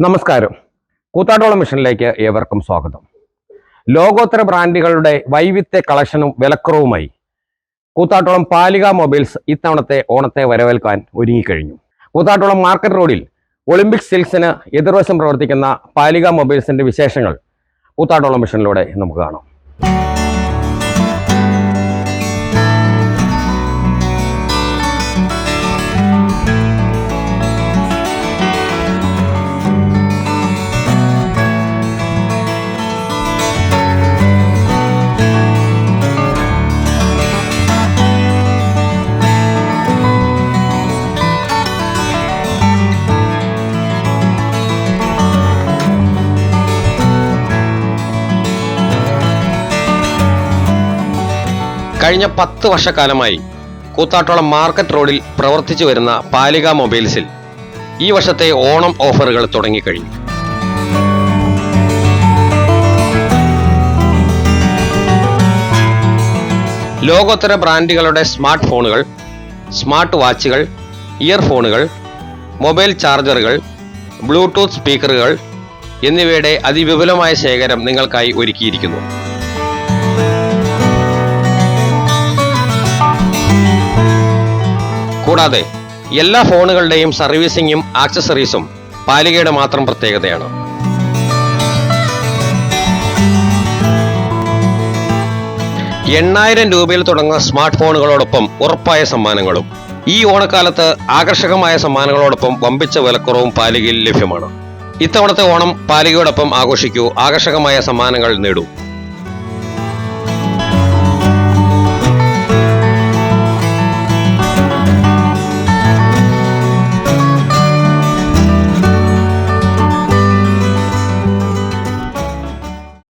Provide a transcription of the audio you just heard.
നമസ്കാരം. കൂത്താട്ടോളം മിഷനിലേക്ക് ഏവർക്കും സ്വാഗതം. ലോകോത്തര ബ്രാൻഡുകളുടെ വൈവിധ്യ കളക്ഷനും വിലക്കുറവുമായി കൂത്താട്ടോളം പാലിക മൊബൈൽസ് ഇത്തവണത്തെ ഓണത്തെ വരവേൽക്കാൻ ഒരുങ്ങിക്കഴിഞ്ഞു. കൂത്താട്ടോളം മാർക്കറ്റ് റോഡിൽ ഒളിമ്പിക് സിൽക്സിന് എതിർവശം പ്രവർത്തിക്കുന്ന പാലിക മൊബൈൽസിന്റെ വിശേഷങ്ങൾ കൂത്താട്ടോളം മിഷനിലൂടെ നമുക്ക് കാണാം. കഴിഞ്ഞ പത്ത് വർഷക്കാലമായി കൂത്താട്ടോളം മാർക്കറ്റ് റോഡിൽ പ്രവർത്തിച്ചു വരുന്ന പാലിക മൊബൈൽസിൽ ഈ വർഷത്തെ ഓണം ഓഫറുകൾ തുടങ്ങിക്കഴിഞ്ഞു. ലോകോത്തര ബ്രാൻഡുകളുടെ സ്മാർട്ട് ഫോണുകൾ സ്മാർട്ട് വാച്ചുകൾ ഇയർഫോണുകൾ മൊബൈൽ ചാർജറുകൾ ബ്ലൂടൂത്ത് സ്പീക്കറുകൾ എന്നിവയുടെ അതിവിപുലമായ ശേഖരം നിങ്ങൾക്കായി ഒരുക്കിയിരിക്കുന്നു. കൂടാതെ എല്ലാ ഫോണുകളുടെയും സർവീസിങ്ങും ആക്സസറീസും പാലികയുടെ മാത്രം പ്രത്യേകതയാണ്. എണ്ണായിരം രൂപയിൽ തുടങ്ങുന്ന സ്മാർട്ട് ഫോണുകളോടൊപ്പം ഉറപ്പായ സമ്മാനങ്ങളും ഈ ഓണക്കാലത്ത് ആകർഷകമായ സമ്മാനങ്ങളോടൊപ്പം വമ്പിച്ച വിലക്കുറവും പാലികയിൽ ലഭ്യമാണ്. ഇത്തവണത്തെ ഓണം പാലികയോടൊപ്പം ആഘോഷിക്കൂ ആകർഷകമായ സമ്മാനങ്ങൾ നേടൂ.